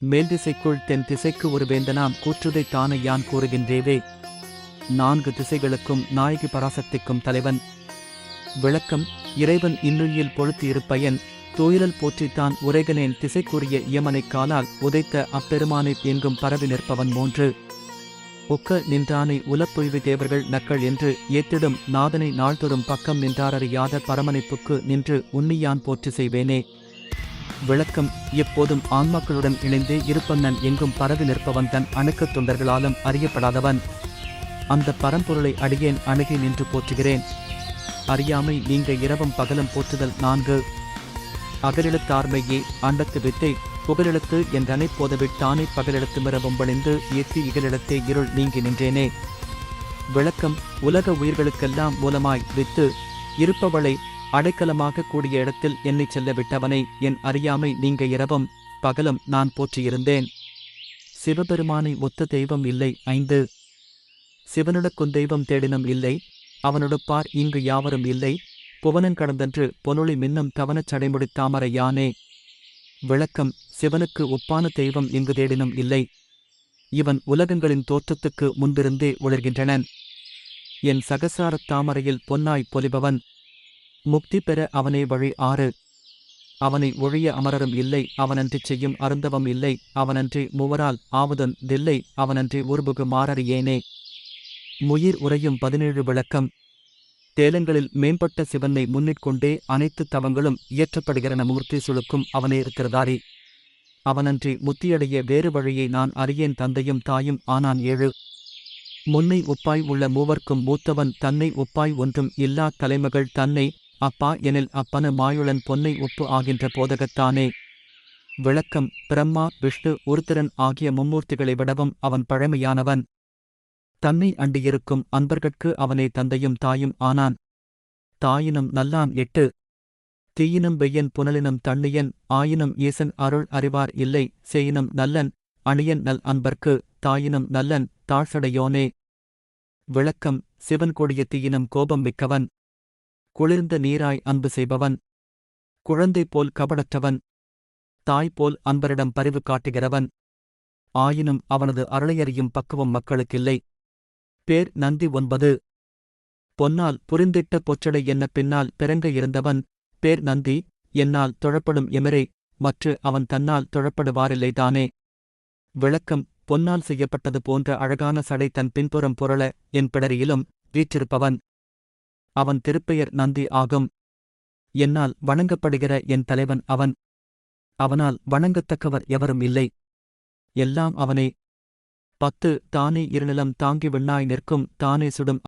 மேல் திசைக்குள் தென் திசைக்கு ஒரு வேந்தனாம் கூற்றுதை தானே யான் கூறுகின்றேவே. நான்கு திசைகளுக்கும் நாயகி பராசக்திக்கும் தலைவன். விளக்கம் இறைவன் இன்னுயில் பொழுத்து இருப்பயன் தோயிலல் போற்றித்தான் உரைகனேன் திசைக்குரிய இயமனை காலால் உதைத்த அப்பெருமானை எங்கும் பரவி நிற்பவன் மூன்று. ஒக்க நின்றானை உலப்பொழிவு தேவர்கள் நக்கள் என்று ஏத்திடும் நாதனை நாள்தொடும் பக்கம் நின்றாரறியாத பரமனைப்புக்கு நின்று உன்னியான் போற்றி செய்வேனே. விளக்கம். எப்போதும் ஆன்மாக்களுடன் இணைந்தே இருப்பன்னன் எங்கும் பரவி நிற்பவன் தன் அணுக்கத் தொண்டர்களாலும் அறியப்படாதவன். அந்த பரம்பொருளை அடியேன் அணுகி நின்று போற்றுகிறேன். அறியாமை நீங்க இரவும் பகலும் போற்றுதல் நான்கு. அகலெழுத்தார்மையே அண்டத்து வித்தை புகழெழுத்து என்றனை போதவிட்டானே பகலெழுத்து மிரவும் வழிந்து ஏற்றி இகலிடத்தே இருள் நீங்கி நின்றேனே. விளக்கம் உலக உயிர்களுக்கெல்லாம் மூலமாய் வித்து இருப்பவளை அடைக்கலமாக கூடிய இடத்தில் என்னைச் செல்ல விட்டவனை என் அறியாமை நீங்க இரவும் பகலும் நான் போற்றியிருந்தேன். சிவபெருமானை ஒத்த தெய்வம் இல்லை ஐந்து. சிவனுடக்கும் தெய்வம் தேடினும் இல்லை அவனுடுப்பார் இங்கு யாவரும் இல்லை. புவனன் கடந்தன்று பொனொளி மின்னும் தவனச் சடைமுடி தாமரை யானே விளக்கம் சிவனுக்கு ஒப்பான தெய்வம் இங்கு தேடினும் இல்லை. இவன் உலகங்களின் தோற்றத்துக்கு முன்பிருந்தே ஒளிர்கின்றனன். என் சகசாரத் தாமரையில் பொன்னாய் பொலிபவன் முக்தி பெற அவனை வழி ஆறு. அவனை ஒழிய அமரரும் இல்லை அவனன்றி செய்யும் அருந்தவம் இல்லை அவனன்றி மூவரால் ஆவுதன் தில்லை அவனன்றி உருபுகு மாறறியேனே. முயிர் உரையும் பதினேழு விளக்கம். தேலங்களில் மேம்பட்ட சிவனை முன்னிற்கொண்டே அனைத்து தவங்களும் இயற்றப்படுகிறன மூர்த்தி சுழுக்கும் அவனே இருக்கிறதாரி. அவனன்றி முத்தியடைய வேறு வழியை நான் அறியேன் தந்தையும் தாயும் ஆனான் ஏழு. முன்னை ஒப்பாய் உள்ள மூவர்க்கும் மூத்தவன் தன்னை ஒப்பாய் ஒன்றும் இல்லா தலைமகள் தன்னை அப்பா எனில் அப்பனு மாயுளன் பொன்னை ஒப்பு ஆகின்ற போதகத்தானே. விளக்கம் பிரம்மா விஷ்ணு உருத்திரன் ஆகிய மும்மூர்த்திகளை விடவும் அவன் பழமையானவன். தன்னை அண்டியிருக்கும் அன்பர்கட்கு அவனே தந்தையும் தாயும் ஆனான். தாயினும் நல்லான் எட்டு. தீயினும் வெய்யன் புனலினும் தண்ணியன் ஆயினும் ஈசன் அருள் அறிவார் இல்லை சேயினும் நல்லன் அணியன் நல் அன்பர்க்கு தாயினும் நல்லன் தாழ்சடையோனே. விளக்கம் சிவன் கொடிய தீயினும் கோபம் மிக்கவன். குளிர்ந்த நீராய் அன்பு செய்பவன். குழந்தை போல் கபடற்றவன். தாய் போல் அன்பரிடம் பரிவு காட்டுகிறவன். ஆயினும் அவனது அருளையறியும் பக்குவம் மக்களுக்கில்லை. பேர் நந்தி ஒன்பது. பொன்னால் புரிந்திட்ட பொச்சடை என்ன பின்னால் பிறங்க இருந்தவன். பேர் நந்தி என்னால் தொழப்படும் எமிரை மற்று அவன் தன்னால் தொழப்படுவாரில்லைதானே விளக்கம் பொன்னால் செய்யப்பட்டது போன்ற அழகான சடை தன் பின்புறம் புரள என் பிடரியிலும் வீற்றிருப்பவன். அவன் திருப்பெயர் நந்தி ஆகும். என்னால் வணங்கப்படுகிற என் தலைவன் அவன். அவனால் வணங்கத்தக்கவர் எவரும் இல்லை. எல்லாம் அவனே. பத்து தானே இருநிலம் தாங்கி விண்ணாய் நிற்கும் தானே சுடும்